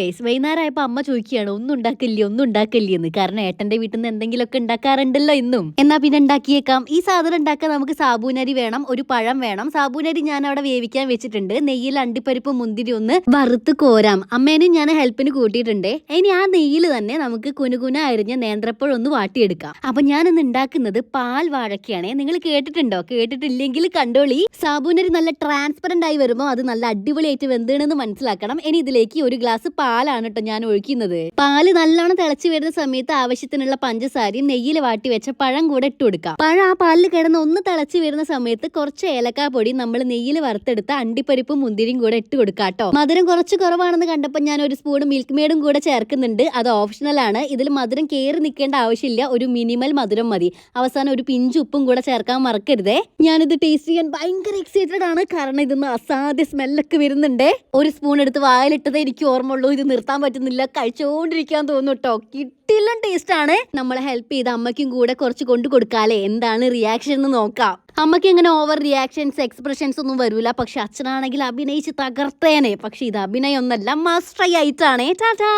Guys വൈകുന്നേരമായപ്പോ അമ്മ ചോദിക്കുകയാണ് ഒന്നും ഉണ്ടാക്കില്ലേ ഒന്നും ഉണ്ടാക്കില്ലേ? എന്ന്. കാരണം ഏട്ടന്റെ വീട്ടിൽ നിന്ന് എന്തെങ്കിലുമൊക്കെ ഉണ്ടാക്കാറുണ്ടല്ലോ ഇന്നും. എന്നാ പിന്നെ ഉണ്ടാക്കിയേക്കാം. ഈ സാധനം ഉണ്ടാക്കാൻ നമുക്ക് സാബൂനരി വേണം ഒരു പഴം വേണം. സാബൂനരി ഞാൻ അവിടെ വേവിക്കാൻ വെച്ചിട്ടുണ്ട്. നെയ്യിൽ അണ്ടിപ്പരിപ്പ് മുന്തിരി ഒന്ന് വറുത്ത് കോരാം. അമ്മേനും ഞാൻ ഹെൽപ്പിന് കൂട്ടിയിട്ടുണ്ട്. ഇനി ആ നെയ്യിൽ തന്നെ നമുക്ക് കുനുകുന അരിഞ്ഞ നേന്ത്രപ്പഴം ഒന്ന് വാട്ടിയെടുക്കാം. അപ്പൊ ഞാൻ ഇന്ന് ഉണ്ടാക്കുന്നത് പാൽ വാഴക്കയാണ് നിങ്ങൾ കേട്ടിട്ടുണ്ടോ? കേട്ടിട്ടില്ലെങ്കിൽ കണ്ടോളി. സാബൂനരി നല്ല ട്രാൻസ്പെറന്റ് ആയി വരുമ്പോൾ അത് നല്ല അടിപൊളിയായിട്ട് വെന്തണെന്ന് മനസ്സിലാക്കണം. ഇനി ഇതിലേക്ക് ഒരു ഗ്ലാസ് പാലാണ് കേട്ടോ ഞാൻ ഒഴിക്കുന്നത്. പാൽ നല്ലോണം തിളച്ചു വരുന്ന സമയത്ത് ആവശ്യത്തിനുള്ള പഞ്ചസാരയും നെയ്യിൽ വാട്ടി വെച്ച പഴം കൂടെ ഇട്ട് കൊടുക്കാം. പഴം ആ പാലിൽ കിടന്ന് ഒന്ന് തിളച്ചു വരുന്ന സമയത്ത് കുറച്ച് ഏലക്കാ പൊടി നമ്മൾ നെയ്യിൽ വറുത്തെടുത്ത അണ്ടിപ്പരിപ്പും മുന്തിരിയും കൂടെ ഇട്ട് കൊടുക്കാം കേട്ടോ മധുരം കുറച്ച് കുറവാണെന്ന് കണ്ടപ്പോൾ ഞാൻ ഒരു സ്പൂൺ മിൽക്ക് മെയ്ഡും കൂടെ ചേർക്കുന്നുണ്ട്. അത് ഓപ്ഷണൽ ആണ്. ഇതിൽ മധുരം കയറി നിൽക്കേണ്ട ആവശ്യമില്ല. ഒരു മിനിമൽ മധുരം മതി. അവസാനം ഒരു പിഞ്ച് ഉപ്പും കൂടെ ചേർക്കാൻ മറക്കരുതേ. ഞാനിത് ടേസ്റ്റ് ചെയ്യാൻ ഭയങ്കര എക്സൈറ്റഡ് ആണ്. കാരണം ഇതൊന്ന് അസാധ്യ സ്മെല്ലൊക്കെ വരുന്നുണ്ട്. ഒരു സ്പൂൺ എടുത്ത് വായിലിട്ടത് എനിക്ക് ഓർമ്മയുള്ളൂ. ഇത് നിർത്താൻ പറ്റുന്നില്ല. കഴിച്ചുകൊണ്ടിരിക്കാൻ തോന്നുന്നു കേട്ടോ കിട്ടില്ല ടേസ്റ്റ് ആണ്. നമ്മളെ ഹെൽപ്പ് ചെയ്ത് അമ്മയ്ക്കും കൂടെ കുറച്ച് കൊണ്ടു കൊടുക്കാല്ലേ എന്താണ് റിയാക്ഷൻ എന്ന് നോക്കാം. അമ്മയ്ക്ക് ഇങ്ങനെ ഓവർ റിയാക്ഷൻസ് എക്സ്പ്രഷൻസ് ഒന്നും വരൂല. പക്ഷെ അച്ഛനാണെങ്കിൽ അഭിനയിച്ച് തകർത്തേനെ. പക്ഷെ ഇത് അഭിനയം ഒന്നല്ല മാസ്റ്റർ ആയിട്ടാണ് ടാറ്റാ